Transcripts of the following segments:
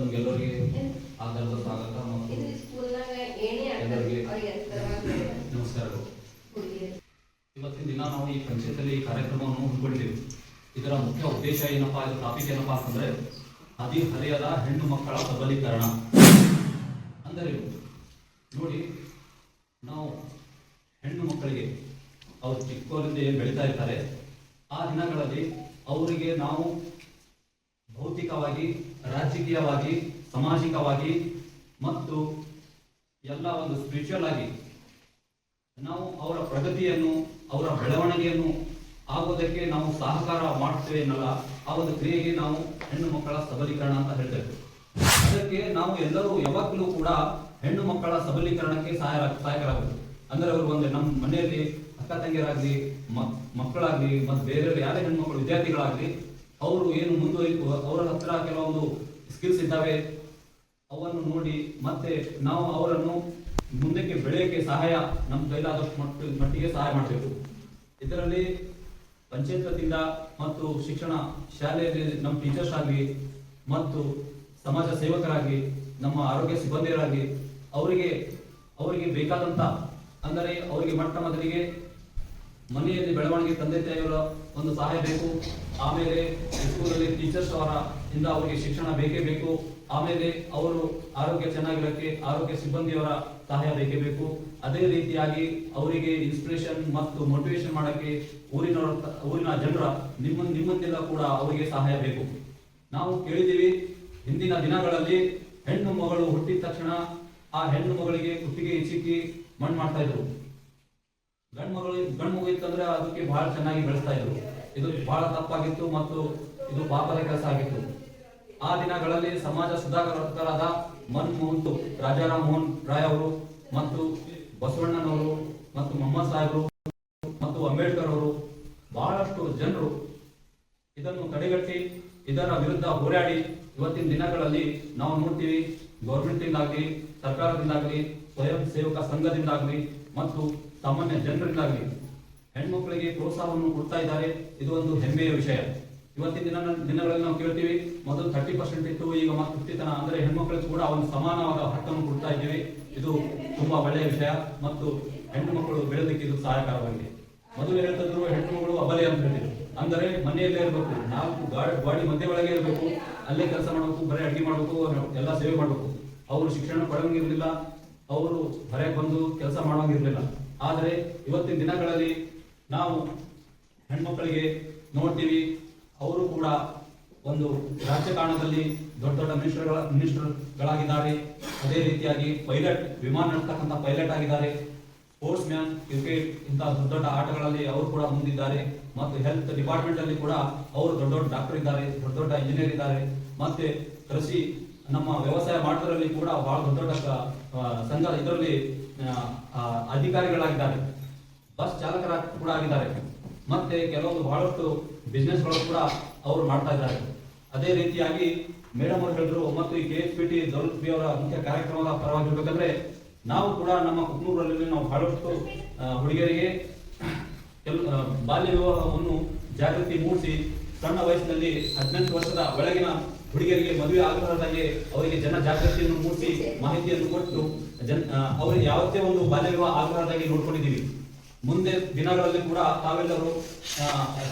ತಮ್ಗೆಲ್ಲರಿಗೆ ಆಧಾರದ ಸ್ವಾಗತ ಮತ್ತು ನಮಸ್ಕಾರಗಳು. ಇವತ್ತಿನ ದಿನ ನಾವು ಈ ಪಂಚಾಯತಲ್ಲಿ ಈ ಕಾರ್ಯಕ್ರಮವನ್ನು ಹಮ್ಮಿಕೊಂಡಿದ್ದೇವೆ ಇದರ ಮುಖ್ಯ ಉದ್ದೇಶ ಏನಪ್ಪಾ ಇದು ಟಾಪಿಕ್ ಏನಪ್ಪಾ ಅಂತಂದ್ರೆ ಹದಿಹರೆಯದ ಹೆಣ್ಣು ಮಕ್ಕಳ ಸಬಲೀಕರಣ. ಅಂದರೆ ನೋಡಿ ನಾವು ಹೆಣ್ಣು ಮಕ್ಕಳಿಗೆ ಅವರು ಚಿಕ್ಕವರಿಂದ ಏನು ಬೆಳೀತಾ ಇರ್ತಾರೆ. ಆ ದಿನಗಳಲ್ಲಿ ಅವರಿಗೆ ನಾವು ಭೌತಿಕವಾಗಿ ರಾಜಕೀಯವಾಗಿ, ಸಾಮಾಜಿಕವಾಗಿ ಮತ್ತು ಎಲ್ಲ ಒಂದು ಸ್ಪಿರಿಚುವಲ್ ಆಗಿ ನಾವು ಅವರ ಪ್ರಗತಿಯನ್ನು, ಅವರ ಬೆಳವಣಿಗೆಯನ್ನು ಆಗೋದಕ್ಕೆ ನಾವು ಸಹಕಾರ ಮಾಡ್ತೇವೆ ಎನ್ನಲ್ಲ ಆ ಒಂದು ಕ್ರಿಯೆಗೆ ನಾವು ಹೆಣ್ಣು ಮಕ್ಕಳ ಸಬಲೀಕರಣ ಅಂತ ಹೇಳ್ತೇವೆ. ಅದಕ್ಕೆ ನಾವು ಎಲ್ಲರೂ ಯಾವಾಗಲೂ ಕೂಡ ಹೆಣ್ಣು ಮಕ್ಕಳ ಸಬಲೀಕರಣಕ್ಕೆ ಸಹಾಯ, ಸಹಾಯಕರಾಗಬೇಕು. ಅಂದ್ರೆ ಅವರು ಒಂದು ನಮ್ಮ ಮನೆಯಲ್ಲಿ ಅಕ್ಕ ತಂಗಿಯರಾಗ್ಲಿ ಮಕ್ಕಳಾಗಲಿ, ಮತ್ತು ಬೇರೆ ಯಾರೇ ಮಕ್ಕಳು, ವಿದ್ಯಾರ್ಥಿಗಳಾಗ್ಲಿ ಅವರು ಏನು ಮುಂದುವರಿತು ಅವರ ಹತ್ರ ಕೆಲವೊಂದು ಸ್ಕಿಲ್ಸ್ ಇದ್ದಾವೆ, ಅವನ್ನು ನೋಡಿ ಮತ್ತೆ ನಾವು ಅವರನ್ನು ಮುಂದಕ್ಕೆ ಬೆಳೆಯಕ್ಕೆ ಸಹಾಯ, ನಮ್ಮ ಕೈಲಾದಷ್ಟು ಮಟ್ಟ, ಮಟ್ಟಿಗೆ ಸಹಾಯ ಮಾಡಬೇಕು. ಇದರಲ್ಲಿ ಪಂಚಾಯತ್ ವತಿಯಿಂದ ಮತ್ತು ಶಿಕ್ಷಣ ಶಾಲೆಯಲ್ಲಿ ನಮ್ಮ ಟೀಚರ್ಸ್ ಆಗಲಿ ಮತ್ತು ಸಮಾಜ ಸೇವಕರಾಗಿ ನಮ್ಮ ಆರೋಗ್ಯ ಸಿಬ್ಬಂದಿಯರಾಗಿ ಅವರಿಗೆ ಅವರಿಗೆ ಬೇಕಾದಂಥ ಅಂದರೆ ಅವರಿಗೆ ಮೊಟ್ಟ ಮೊದಲಿಗೆ ಮನೆಯಲ್ಲಿ ಬೆಳವಣಿಗೆ ತಂದೆ ತಾಯಿಯವರ ಒಂದು ಸಹಾಯ ಬೇಕು. ಆಮೇಲೆ ಸ್ಕೂಲಲ್ಲಿ ಟೀಚರ್ಸ್ ಅವರ ಇಂದ ಅವರಿಗೆ ಶಿಕ್ಷಣ ಬೇಕೇ ಬೇಕು. ಆಮೇಲೆ ಅವರು ಆರೋಗ್ಯ ಚೆನ್ನಾಗಿರಕ್ಕೆ ಆರೋಗ್ಯ ಸಿಬ್ಬಂದಿಯವರ ಸಹಾಯ ಬೇಕೇ ಬೇಕು. ಅದೇ ರೀತಿಯಾಗಿ ಅವರಿಗೆ ಇನ್ಸ್ಪಿರೇಷನ್ ಮತ್ತು ಮೋಟಿವೇಶನ್ ಮಾಡಕ್ಕೆ ಊರಿನವರ ಊರಿನ ಜನರ ನಿಮ್ಮ ನಿಮ್ಮಂತೆಲ್ಲ ಕೂಡ ಅವರಿಗೆ ಸಹಾಯ ಬೇಕು. ನಾವು ಕೇಳಿದ್ದೀವಿ, ಹಿಂದಿನ ದಿನಗಳಲ್ಲಿ ಹೆಣ್ಣು ಮಗಳು ಹುಟ್ಟಿದ ತಕ್ಷಣ ಆ ಹೆಣ್ಣು ಮಗಳಿಗೆ ಕುತ್ತಿಗೆ ಇಚಿಕ್ಕಿ ಮಣ್ಣು ಮಾಡ್ತಾ ಇದ್ರು. ಗಂಡು ಮಗಳು ಗಂಡು ಮಗು ಇತ್ತಂದ್ರೆ ಅದಕ್ಕೆ ಬಹಳ ಚೆನ್ನಾಗಿ ಬೆಳೆಸ್ತಾ ಇದ್ರು. ಇದು ಬಹಳ ತಪ್ಪಾಗಿತ್ತು ಮತ್ತು ಇದು ಪಾಪದ ಕೆಲಸ ಆಗಿತ್ತು. ಆ ದಿನಗಳಲ್ಲಿ ಸಮಾಜ ಸುಧಾರಕರಾದ ಮನ್ಮೋಹನ್ ರಾಜಾರಾಮ್ ಮೋಹನ್ ರಾಯ್ ಅವರು ಮತ್ತು ಬಸವಣ್ಣನವರು ಮತ್ತು ಮೊಹಮ್ಮದ್ ಸಾಹೇಬರು ಮತ್ತು ಅಂಬೇಡ್ಕರ್ ಅವರು ಬಹಳಷ್ಟು ಜನರು ಇದನ್ನು ತಡೆಗಟ್ಟಿ ಇದರ ವಿರುದ್ಧ ಹೋರಾಡಿ ಇವತ್ತಿನ ದಿನಗಳಲ್ಲಿ ನಾವು ನೋಡ್ತೀವಿ ಗೌರ್ಮೆಂಟ್ ಸರ್ಕಾರದಿಂದಾಗಲಿ, ಸ್ವಯಂ ಸೇವಕ ಸಂಘದಿಂದಾಗಲಿ, ಮತ್ತು ಸಾಮಾನ್ಯ ಜನರಿಂದಾಗ್ಲಿ ಹೆಣ್ಮಕ್ಳಿಗೆ ಪ್ರೋತ್ಸಾಹವನ್ನು ಕೊಡ್ತಾ ಇದ್ದಾರೆ. ಇದು ಒಂದು ಹೆಮ್ಮೆಯ ವಿಷಯ. ಇವತ್ತಿನ ದಿನ ದಿನಗಳಲ್ಲಿ ನಾವು ಕೇಳ್ತೀವಿ, ಮೊದಲು ತರ್ಟಿ ಪರ್ಸೆಂಟ್ ಇತ್ತು, ಈಗ ಮತ್ತೆ ಫಿಫ್ಟಿ ತನ. ಅಂದ್ರೆ ಹೆಣ್ಮಕ್ಳಿಗೆ ಕೂಡ ಒಂದು ಸಮಾನವಾದ ಹಕ್ಕನ್ನು ಕೊಡ್ತಾ ಇದ್ದೀವಿ. ಇದು ತುಂಬಾ ಒಳ್ಳೆಯ ವಿಷಯ. ಮತ್ತು ಹೆಣ್ಣು ಮಕ್ಕಳು ಬೆಳೆದಕ್ಕೆ ಇದು ಸಹಾಯಕರವಾಗಿದೆ ಮೊದಲು ಹೇಳ್ತಿದ್ರು ಹೆಣ್ಣು ಮಗಳು ಅಬಲೆ ಅಂತ ಹೇಳಿದ್ರು ಅಂದರೆ ಮನೆಯಲ್ಲೇ ಇರಬೇಕು. ನಾಲ್ಕು ಗಾಡಿ ಬಾಡಿ ಒಳಗೆ ಇರಬೇಕು. ಅಲ್ಲೇ ಕೆಲಸ ಮಾಡಬೇಕು, ಬರೀ ಅಡಿಗೆ ಮಾಡಬೇಕು ಎಲ್ಲ ಸೇವೆ ಮಾಡಬೇಕು. ಅವರು ಶಿಕ್ಷಣ ಪಡೋಂಗಿರಲಿಲ್ಲ ಅವರು ಹೊರಗೆ ಬಂದು ಕೆಲಸ ಮಾಡೋಂಗಿರಲಿಲ್ಲ ಆದರೆ ಇವತ್ತಿನ ದಿನಗಳಲ್ಲಿ ನಾವು ಹೆಣ್ಮಕ್ಕಳಿಗೆ ನೋಡ್ತೀವಿ, ಅವರು ಕೂಡ ಒಂದು ರಾಜಕಾರಣದಲ್ಲಿ ದೊಡ್ಡ ದೊಡ್ಡ ಮಿನಿಸ್ಟರ್ಗಳ, ಮಿನಿಸ್ಟರ್ಗಳಾಗಿದ್ದಾರೆ. ಅದೇ ರೀತಿಯಾಗಿ ಪೈಲಟ್, ವಿಮಾನ ನಡೆಸ್ತಕ್ಕಂಥ ಪೈಲಟ್ ಆಗಿದ್ದಾರೆ. ಸ್ಪೋರ್ಟ್ಸ್ ಮ್ಯಾನ್ ಕ್ರಿಕೆಟ್ ಇಂತಹ ದೊಡ್ಡ ದೊಡ್ಡ ಆಟಗಳಲ್ಲಿ ಅವರು ಕೂಡ ಮುಂದಿದ್ದಾರೆ. ಮತ್ತು ಹೆಲ್ತ್ ಡಿಪಾರ್ಟ್ಮೆಂಟ್ ಅಲ್ಲಿ ಕೂಡ ಅವರು ದೊಡ್ಡ ದೊಡ್ಡ ಡಾಕ್ಟರ್ ಇದ್ದಾರೆ, ದೊಡ್ಡ ದೊಡ್ಡ ಇಂಜಿನಿಯರ್ ಇದ್ದಾರೆ. ಮತ್ತೆ ಕೃಷಿ, ನಮ್ಮ ವ್ಯವಸಾಯ ಮಾಡೋದ್ರಲ್ಲಿ ಕೂಡ ಬಹಳ ದೊಡ್ಡ ದೊಡ್ಡ ಸಂಘ ಇದರಲ್ಲಿ ಅಧಿಕಾರಿಗಳಾಗಿದ್ದಾರೆ. ಬಸ್ ಚಾಲಕರ ಕೂಡ ಆಗಿದ್ದಾರೆ. ಮತ್ತೆ ಕೆಲವೊಂದು ಬಹಳಷ್ಟು ಬಿಸ್ನೆಸ್ಗಳು ಕೂಡ ಅವರು ಮಾಡ್ತಾ ಇದ್ದಾರೆ. ಅದೇ ರೀತಿಯಾಗಿ ಮೇಡಮ್ ಅವರು ಹೇಳಿದ್ರು, ಮತ್ತು ಈ K S P T B ಅವರ ಮುಖ್ಯ ಕಾರ್ಯಕ್ರಮದ ಪರವಾಗಿರ್ಬೇಕಂದ್ರೆ ನಾವು ಕೂಡ ನಮ್ಮ ಕುಕ್ನೂರಲ್ಲಿ ನಾವು ಬಹಳಷ್ಟು ಹುಡುಗಿಯರಿಗೆ ಬಾಲ್ಯ ವಿವಾಹವನ್ನು ಜಾಗೃತಿ ಮೂಡಿಸಿ ಸಣ್ಣ ವಯಸ್ಸಿನಲ್ಲಿ ಹದಿನೆಂಟು ವರ್ಷದ ಒಳಗಿನ ಹುಡುಗಿಯರಿಗೆ ಮದುವೆ ಆಗಲಾರದಾಗೆ ಅವರಿಗೆ ಜನ ಜಾಗೃತಿಯನ್ನು ಮೂಡಿಸಿ ಮಾಹಿತಿಯನ್ನು ಕೊಟ್ಟು ಜನ್ ಅವರಿಗೆ ಯಾವತ್ತೇ ಒಂದು ಬಾಲ್ಯ ವಿವಾಹ ಆಗಲಾರದಾಗೆ ನೋಡ್ಕೊಂಡಿದ್ದೀವಿ. ಮುಂದೆ ದಿನಗಳಲ್ಲಿ ಕೂಡ ತಾವೆಲ್ಲರೂ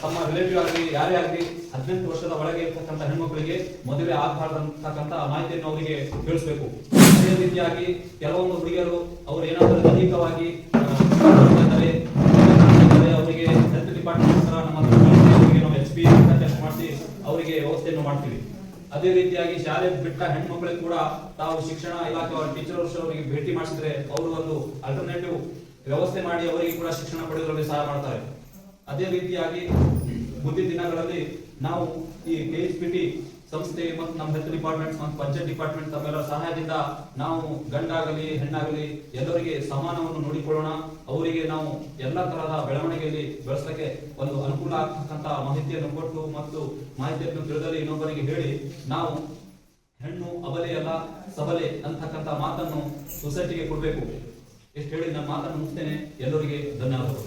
ತಮ್ಮ ರಿಲೇಟಿವ್ ಆಗಲಿ, ಯಾರೇ ಆಗಲಿ, ಹದಿನೆಂಟು ವರ್ಷದ ಒಳಗೆ ಇರ್ತಕ್ಕಂಥ ಹೆಣ್ಮಕ್ಳಿಗೆ ಮದುವೆ ಆಗಬಾರ್ದಂತಕ್ಕಂಥ ಮಾಹಿತಿಯನ್ನು ಅವರಿಗೆ ತಿಳಿಸ್ಬೇಕು. ಅದೇ ರೀತಿಯಾಗಿ ಕೆಲವೊಂದು ಹುಡುಗಿಯರು ಅವರು ಏನಾದರೂ ದೈಹಿಕವಾಗಿ ಅವರಿಗೆ ಹೆಲ್ತ್ ಡಿಪಾರ್ಟ್ಮೆಂಟ್ ನಮ್ಮ ನಾವು ಎಚ್ ಪಿ ಮಾಡಿಸಿ ಅವರಿಗೆ ವ್ಯವಸ್ಥೆಯನ್ನು ಮಾಡ್ತೀವಿ. ಅದೇ ರೀತಿಯಾಗಿ ಶಾಲೆ ಬಿಟ್ಟ ಹೆಣ್ಮಕ್ಳಿಗೆ ಕೂಡ ತಾವು ಶಿಕ್ಷಣ ಇಲಾಖೆ ಟೀಚರ್ ಅವರಿಗೆ ಭೇಟಿ ಮಾಡಿಸಿದ್ರೆ ಅವರು ಒಂದು ಅಲ್ಟರ್ನೇಟಿವ್ ವ್ಯವಸ್ಥೆ ಮಾಡಿ ಅವರಿಗೆ ಕೂಡ ಶಿಕ್ಷಣ ಪಡೆಯುವುದರಲ್ಲಿ ಸಹಾಯ ಮಾಡ್ತಾರೆ. ಅದೇ ರೀತಿಯಾಗಿ ಮುಂದಿನ ದಿನಗಳಲ್ಲಿ ನಾವು ಈ ಕೆ ಎಚ್ ಪಿ ಟಿ ಸಂಸ್ಥೆ ಮತ್ತು ನಮ್ಮ ಹೆಲ್ತ್ ಡಿಪಾರ್ಟ್ಮೆಂಟ್ ಮತ್ತು ಪಂಚಾಯತ್ ಡಿಪಾರ್ಟ್ಮೆಂಟ್ ತಮ್ಮೆಲ್ಲರ ಸಹಾಯದಿಂದ ನಾವು ಗಂಡಾಗಲಿ, ಹೆಣ್ಣಾಗಲಿ ಎಲ್ಲರಿಗೆ ಸಮಾನವನ್ನು ನೋಡಿಕೊಳ್ಳೋಣ. ಅವರಿಗೆ ನಾವು ಎಲ್ಲ ತರಹದ ಬೆಳವಣಿಗೆಯಲ್ಲಿ ಬೆಳೆಸಲಿಕ್ಕೆ ಒಂದು ಅನುಕೂಲ ಆಗ್ತಕ್ಕಂಥ ಮಾಹಿತಿಯನ್ನು ಕೊಟ್ಟು ಮತ್ತು ಮಾಹಿತಿಯನ್ನು ತಿಳಿದಲ್ಲಿ ಇನ್ನೊಬ್ಬರಿಗೆ ಹೇಳಿ ನಾವು ಹೆಣ್ಣು ಅಬಲೆಯಲ್ಲ ಸಬಲೆ ಅಂತಕ್ಕಂಥ ಮಾತನ್ನು ಸೊಸೈಟಿಗೆ ಕೊಡಬೇಕು. ಎಷ್ಟು ಹೇಳಿ ನಮ್ಮ ಮಾತನ್ನು ಮುಗಿಸ್ತೇನೆ. ಎಲ್ಲರಿಗೆ ಧನ್ಯವಾದಗಳು.